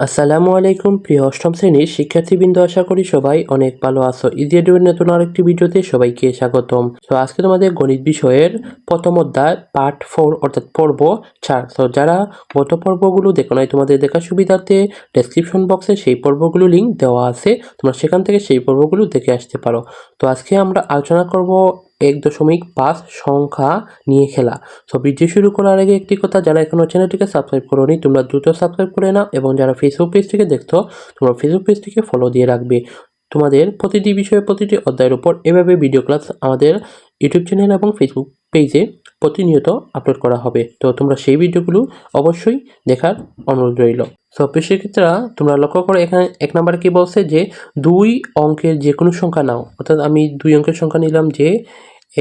আসসালামু আলাইকুম, প্রিয় অষ্টম শ্রেণির শিক্ষার্থীবৃন্দ, আশা করি সবাই অনেক ভালো আছো। ইজিএডুয়ের নতুন আরেকটি ভিডিওতে সবাইকে স্বাগতম। তো আজকে তোমাদের গণিত বিষয়ের প্রথম অধ্যায়, পার্ট ফোর, অর্থাৎ পর্ব চার। তো যারা গত পর্বগুলো দেখো নাই, তোমাদের দেখার সুবিধার্থে ডেসক্রিপশন বক্সে সেই পর্বগুলো লিঙ্ক দেওয়া আছে। তোমরা সেখান থেকে সেই পর্বগুলো দেখে আসতে পারো। তো, আজকে আমরা আলোচনা করব এক দশমিক পাঁচ সংখ্যা নিয়ে খেলা। তো ভিডিও শুরু করার আগে একটি কথা যারা এখনও চ্যানেলটিকে সাবস্ক্রাইব করোনি, তোমরা দ্রুত সাবস্ক্রাইব করে নাও এবং যারা ফেসবুক পেজটিকে দেখছ, তোমরা ফেসবুক পেজটিকে ফলো দিয়ে রাখবে। তোমাদের প্রতিটি বিষয়ে প্রতিটি অধ্যায়ের উপর এভাবে ভিডিও ক্লাস আমাদের ইউটিউব চ্যানেল এবং ফেসবুক পেজে প্রতিনিয়ত আপলোড করা হবে। তো তোমরা সেই ভিডিওগুলো অবশ্যই দেখার অনুরোধ রইল। সো শিক্ষার্থীরা তোমরা লক্ষ্য করো, এখানে এক নম্বরে কি বলছে যে দুই অঙ্কের যে কোনো সংখ্যা নাও। অর্থাৎ আমি দুই অঙ্কের সংখ্যা নিলাম যে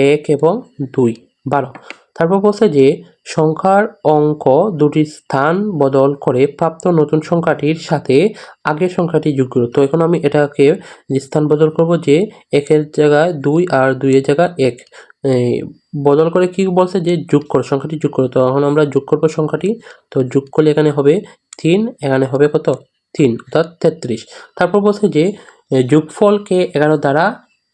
এক এবং দুই। বারো। তারপর বলছে যে সংখ্যার অঙ্ক দুটি স্থান বদল করে প্রাপ্ত নতুন সংখ্যাটির সাথে আগের সংখ্যাটি যোগ করো। তো এখন আমি এটাকে স্থান বদল করব যে একের জায়গায় দুই আর দুইয়ের জায়গায় এক। বদল করে কি বলছে যে যোগ করো, সংখ্যাটি যোগ করো। তো এখন আমরা যোগ করব সংখ্যাটি। তো যোগ করলে এখানে হবে তিন, এখানে হবে কত? তিন, অর্থাৎ তেত্রিশ। তারপর বলছে যে যোগফলকে এগারো দ্বারা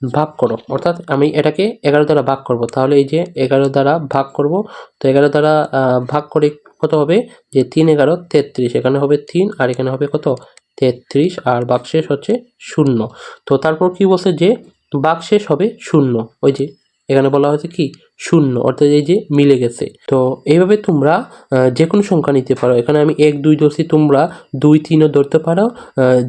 ভাগ করো। অর্থাৎ আমি এটাকে এগারো দ্বারা ভাগ করব। তাহলে এই যে এগারো দ্বারা ভাগ করব, তো এগারো দ্বারা ভাগ করে কত হবে? যে তিন এগারো তেত্রিশ, এখানে হবে তিন আর এখানে হবে কত? তেত্রিশ, আর বাকশেষ হচ্ছে শূন্য। তো তারপর কি বলছে যে বাকশেষ হবে শূন্য। ওই যে এখানে বলা হয়েছে কি? শূন্য, অর্থাৎ এই যে মিলে গেছে। তো এইভাবে তোমরা যে কোনো সংখ্যা নিতে পারো। এখানে আমি এক, দুই ধরছি, তোমরা দুই তিনও ধরতে পারো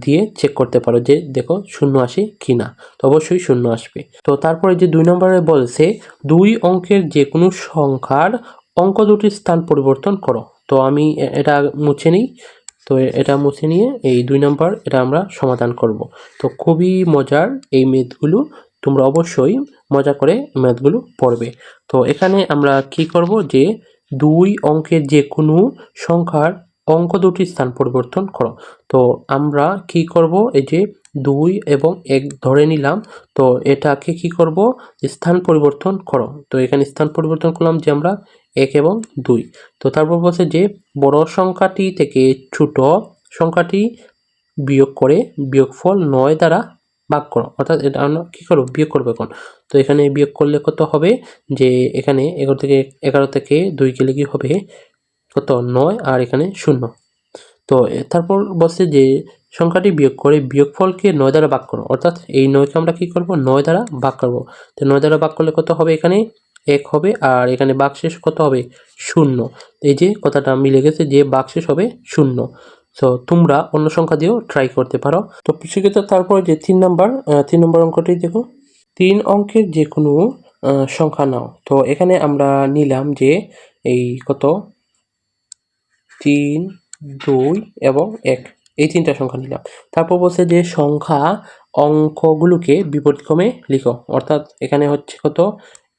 দিয়ে চেক করতে পারো যে দেখো শূন্য আসে কি না তো অবশ্যই শূন্য আসবে। তো তারপরে যে দুই নম্বরে বলছে, দুই অঙ্কের যে কোনো সংখ্যার অঙ্ক দুটির স্থান পরিবর্তন করো। তো আমি এটা মুছে নিই। তো এটা মুছে নিয়ে এই দুই নম্বর, এটা আমরা সমাধান করব। তো খুবই মজার এই মেথগুলো তোমরা অবশ্যই মজা করে ম্যাথগুলো পড়বে। তো এখানে আমরা কি করব যে দুই অঙ্কের যে কোনো সংখ্যার অঙ্ক দুটি স্থান পরিবর্তন করো। তো আমরা কি করব, এই যে দুই এবং এক ধরে নিলাম, তো এটাকে কি করব, স্থান পরিবর্তন করো। তো এখানে স্থান পরিবর্তন করলাম যে আমরা এক এবং দুই। তো তারপর বলছে যে বড় সংখ্যাটি থেকে ছোট সংখ্যাটি বিয়োগ করে বিয়োগফল নয় দ্বারা ভাগ করো। অর্থাৎ এটা আমরা কী করব? বিয়োগ করব এখন। তো এখানে বিয়োগ করলে কত হবে? যে এখানে এগারো থেকে এগারো থেকে দুই গেলে কি হবে? কত? নয়, আর এখানে শূন্য। তো তারপর বলছে যে সংখ্যাটি বিয়োগ করে বিয়োগফলকে নয় দ্বারা ভাগ করো। অর্থাৎ এই নয়কে আমরা কী করব? নয় দ্বারা ভাগ করব। তো নয় দ্বারা ভাগ করলে কত হবে এখানে? এক হবে, আর এখানে বাকশেষ কত হবে? শূন্য। এই যে কথাটা মিলে গেছে যে বাকশেষ হবে শূন্য। তো তোমরা অন্য সংখ্যা দিয়েও ট্রাই করতে পারো। তো সেক্ষেত্রে তারপর যে তিন নম্বর তিন নম্বর অঙ্কটি দেখো। তিন অঙ্কের যে কোনো সংখ্যা নাও। তো এখানে আমরা নিলাম যে এই কত? তিন, দুই এবং এক। এই তিনটা সংখ্যা নিলাম। তারপর বলছে যে সংখ্যা অঙ্কগুলোকে বিপরীতক্রমে লিখো। অর্থাৎ এখানে হচ্ছে কত?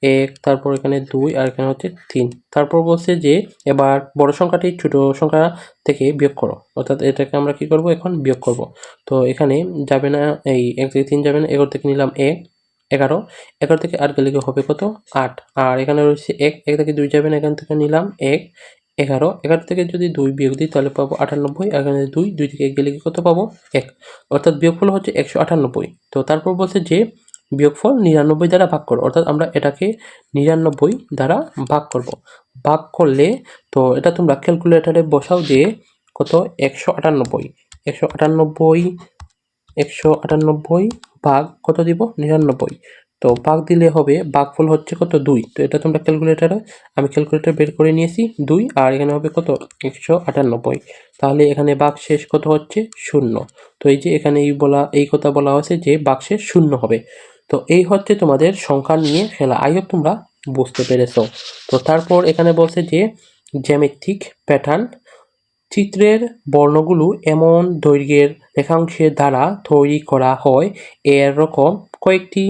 এক, তারপর এখানে দুই আর এখানে হচ্ছে তিন। তারপর বলছে যে, এবার বড় সংখ্যাটি ছোট সংখ্যা থেকে বিয়োগ করো। অর্থাৎ এটাকে আমরা কি করব? এখন বিয়োগ করব। তো এখানে যাবে না, এই এক থেকে তিন যাবে না, এগারো থেকে নিলাম এক, এগারো। এগারো থেকে আট গেলে হবে কত? আট। আর এখানে রয়েছে এক এক থেকে দুই যাবে না, এখান থেকে নিলাম এক, এগারো। এগারো থেকে যদি দুই বিয়োগ দিই, তাহলে পাবো আটানব্বই। এখানে দুই দুই থেকে এক গেলে কত পাবো? এক। অর্থাৎ বিয়োগফল হচ্ছে একশো আটানব্বই। তো তারপর বলছে যে বিয়োগফল নিরানব্বই দ্বারা ভাগ করো। অর্থাৎ আমরা এটাকে নিরানব্বই দ্বারা ভাগ করব। ভাগ করলে, তো এটা তোমরা ক্যালকুলেটারে বসাও যে কত? একশো আটানব্বই। একশো আটানব্বই একশো আটানব্বই ভাগ কত দিব? নিরানব্বই। তো ভাগ দিলে হবে, ভাগফল হচ্ছে কত? দুই। তো এটা তোমরা ক্যালকুলেটারে আমি ক্যালকুলেটর বের করে নিয়েছি, দুই। আর এখানে হবে কত? একশো আটানব্বই। তাহলে এখানে বাঘ শেষ কত হচ্ছে? শূন্য। তো এই যে এখানে এই বলা, এই কথা বলা হয়েছে যে শেষ শূন্য হবে। তো এই হচ্ছে তোমাদের সংখ্যা নিয়ে খেলা। আই তোমরা বুঝতে পেরেছ। তো তারপর এখানে বলছে যে জ্যামিতিক প্যাটার্ন চিত্রের বর্ণগুলো এমন দৈর্ঘ্যের রেখাংশের দ্বারা তৈরি করা হয়। এরকম কয়েকটি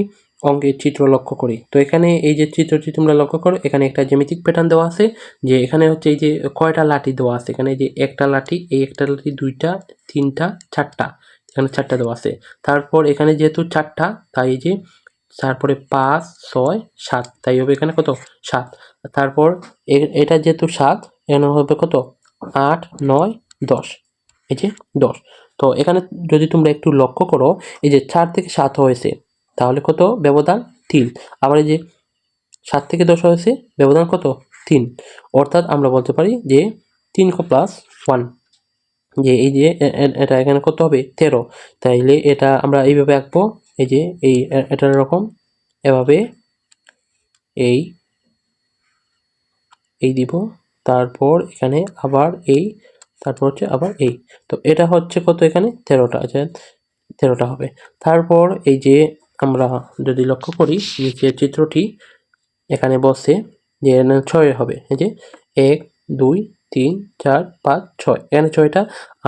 অঙ্কের চিত্র লক্ষ্য করি। তো এখানে এই যে চিত্রটি তোমরা লক্ষ্য করো, এখানে একটা জ্যামিতিক প্যাটার্ন দেওয়া আছে, যে এখানে হচ্ছে এই যে কয়টা লাঠি দেওয়া আছে। এখানে যে একটা লাঠি, এই একটা লাঠি দুইটা, তিনটা, চারটা। এখানে চারটা দেওয়া আছে। তারপর এখানে যেহেতু চারটা, তাই যে তারপরে পাঁচ, ছয়, সাত, তাই হবে এখানে কত? সাত। তারপর এটা যেহেতু সাত, এখানে হবে কত? আট, নয়, দশ। এই যে দশ। তো এখানে যদি তোমরা একটু লক্ষ্য করো, এই যে চার থেকে সাত হয়েছে, তাহলে কত? ব্যবধান তিন। আবার এই যে সাত থেকে দশ হয়েছে, ব্যবধান কত? তিন। অর্থাৎ আমরা বলতে পারি যে তিন প্লাস ওয়ান। যে এই যে এটা এখানে কত হবে তেরো। তাইলে এটা আমরা এইভাবে আঁকবো, এই যে এই এটার রকম এভাবে এই এই দিব। তারপর এখানে আবার এই, তারপর হচ্ছে আবার এই। তো এটা হচ্ছে কত এখানে? তেরোটা আছে তেরোটা হবে। তারপর এই যে আমরা যদি লক্ষ্য করি, নিচের চিত্রটি এখানে বসে, যে ছয় হবে, এই যে এক, দুই তিন, চার, পাঁচ, ছয়। এখানে ছয়টা।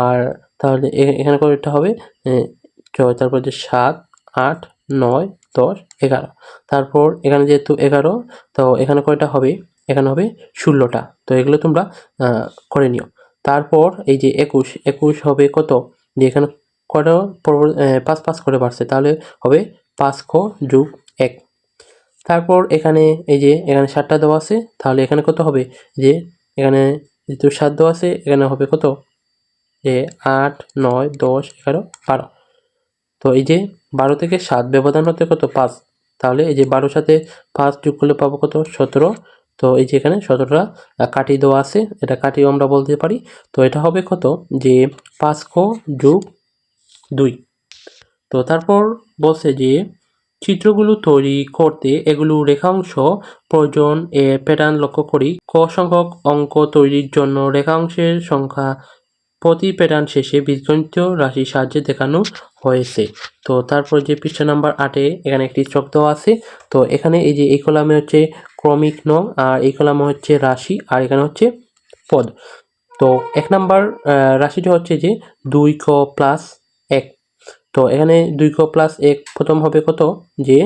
আর তাহলে এখানে কয়টা হবে? ছয়, তারপর যে সাত, আট, নয়, দশ, এগারো। তারপর এখানে যেহেতু এগারো, তো এখানে কয়টা হবে? এখানে হবে ষোলোটা। তো এগুলো তোমরা করে নিও। তারপর এই যে একুশ একুশ হবে কত? যে এখানে কটা পাঁচ পাঁচ করে বাড়ছে, তাহলে হবে পাঁচ ক যোগ এক। তারপর এখানে এই যে এখানে সাতটা দেওয়া আছে, তাহলে এখানে কত হবে? যে এখানে যেহেতু সাত দেওয়া আছে, এখানে হবে কত? যে আট, নয়, দশ, এগারো, বারো। তো এই যে বারো থেকে সাত ব্যবধান হতে কত? পাঁচ। তাহলে এই যে বারোর সাথে পাঁচ যোগ করলে পাবো কত? সতেরো। তো এই যে এখানে সতেরোটা কাটি দেওয়া আছে, এটা কাটিও আমরা বলতে পারি। তো এটা হবে কত? যে পাঁচ ক যোগ দুই। তো তারপর বলছে যে চিত্রগুলো তৈরি করতে এগুলো রেখাংশ প্রয়োজন। এ প্যাটার্ন লক্ষ্য করি। ক সংখ্যক অঙ্ক তৈরির জন্য রেখাংশের সংখ্যা প্রতি প্যাটার্ন শেষে বীজগণিত রাশির সাহায্যে দেখানো হয়েছে। তো তারপর যে পৃষ্ঠা নাম্বার আটে, এখানে একটি চক দেওয়া আছে। তো এখানে এই যে এই কলামে হচ্ছে ক্রমিক নং, আর এই কলামে হচ্ছে রাশি, আর এখানে হচ্ছে পদ। তো এক নাম্বার রাশিটা হচ্ছে যে দুই ক প্লাস তো এখানে দুই ক প্লাস এক প্রথম হবে কত? যে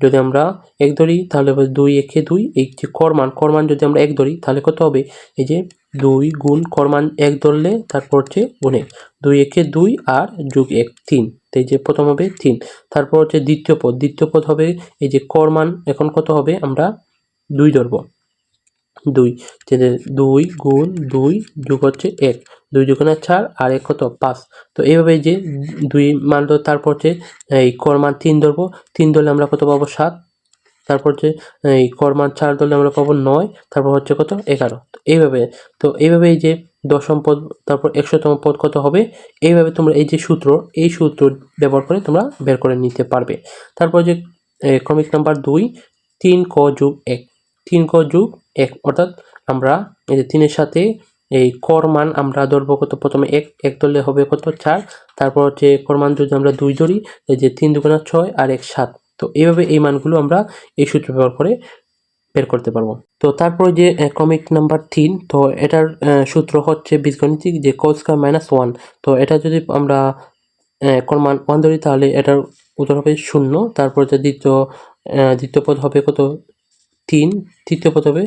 যদি আমরা এক ধরি, তাহলে দুই একে দুই। এই যে করমান করমান যদি আমরা এক ধরি, তাহলে কত হবে? এই যে দুই গুণ করমান এক ধরলে তারপর হচ্ছে গুণে। দুই একে দুই আর যোগ এক, তিন। তো এই যে প্রথম হবে তিন। তারপর হচ্ছে দ্বিতীয় পদ। দ্বিতীয় পদ হবে এই যে করমান এখন কত হবে? আমরা দুই ধরবো। দুই। যে দুই গুণ দুই যোগ হচ্ছে এক। দুই দুগুণে চার, আর এক কত? পাঁচ। তো এইভাবে যে দুই মান ধর তারপর হচ্ছে এই কর মান তিন ধরবো। তিন ধরলে আমরা কত পাবো? সাত। তারপর হচ্ছে এই কর মান চার ধরলে আমরা পাবো নয়। তারপর হচ্ছে কত? এগারো। তো এইভাবে তো এইভাবে এই যে দশম পদ, তারপর একশোতম পদ কত হবে? এইভাবে তোমরা এই যে সূত্র, এই সূত্র ব্যবহার করে তোমরা বের করে নিতে পারবে। তারপর যে ক্রমিক নাম্বার দুই, তিন ক যোগ এক। তিন ক যোগ, এক, অর্থাৎ আমরা এই যে তিনের সাথে এই কর মান আমরা ধরবো কত? প্রথমে এক এক ধরলে হবে কত? চার। তারপর হচ্ছে কর মান যদি আমরা দুই ধরি, এই যে তিন দুগুণা ছয় আর এক সাত। তো এইভাবে এই মানগুলো আমরা এই সূত্র ব্যবহার করে বের করতে পারব। তো তারপর যে ক্রমিক নাম্বার তিন, তো এটার সূত্র হচ্ছে বীজগণিতিক যে কোস স্কয়ার মাইনাস ওয়ান। তো এটা যদি আমরা কোন মান ওয়ান ধরি, তাহলে এটার উত্তর হবে শূন্য। তারপর যে দ্বিতীয় দ্বিতীয় পদ হবে কত? তিন, তৃতীয় পদ হবে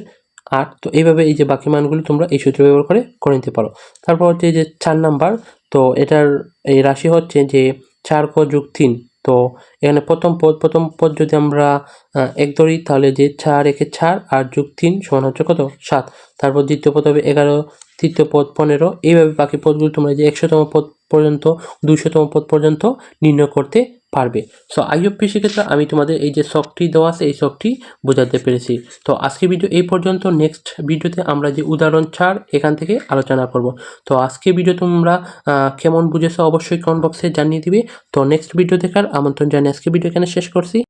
আট। তো এইভাবে এই যে বাকি মানগুলো তোমরা এই সূত্র ব্যবহার করে করে নিতে পারো। তারপর হচ্ছে যে চার নাম্বার, তো এটার এই রাশি হচ্ছে যে চার ক যোগ তিন। তো এখানে প্রথম পদ প্রথম পদ যদি আমরা এক ধরি, তাহলে যে চার একে চার আর যোগ তিন সমান হচ্ছে কত? সাত। তারপর দ্বিতীয় পদ হবে এগারো, তৃতীয় পদ পনেরো। এইভাবে বাকি পদগুলো তোমরা যে একশোতম পদ পর্যন্ত, দুইশোতম পদ পর্যন্ত নির্ণয় করতে পারবে। সো আই আইওপি সেক্ষেত্রে আমি তোমাদের এই যে শখটি দেওয়া আছে, এই শখটি বোঝাতে পেরেছি। তো আজকে ভিডিও এই পর্যন্ত। নেক্সট ভিডিওতে আমরা যে উদাহরণ ছাড়, এখান থেকে আলোচনা করব। তো আজকে ভিডিও তোমরা কেমন বুঝেছ অবশ্যই কমেন্ট বক্সে জানিয়ে দিবে। তো নেক্সট ভিডিও দেখার আমন্ত্রণ জানিয়ে আজকে ভিডিও এখানে শেষ করছি।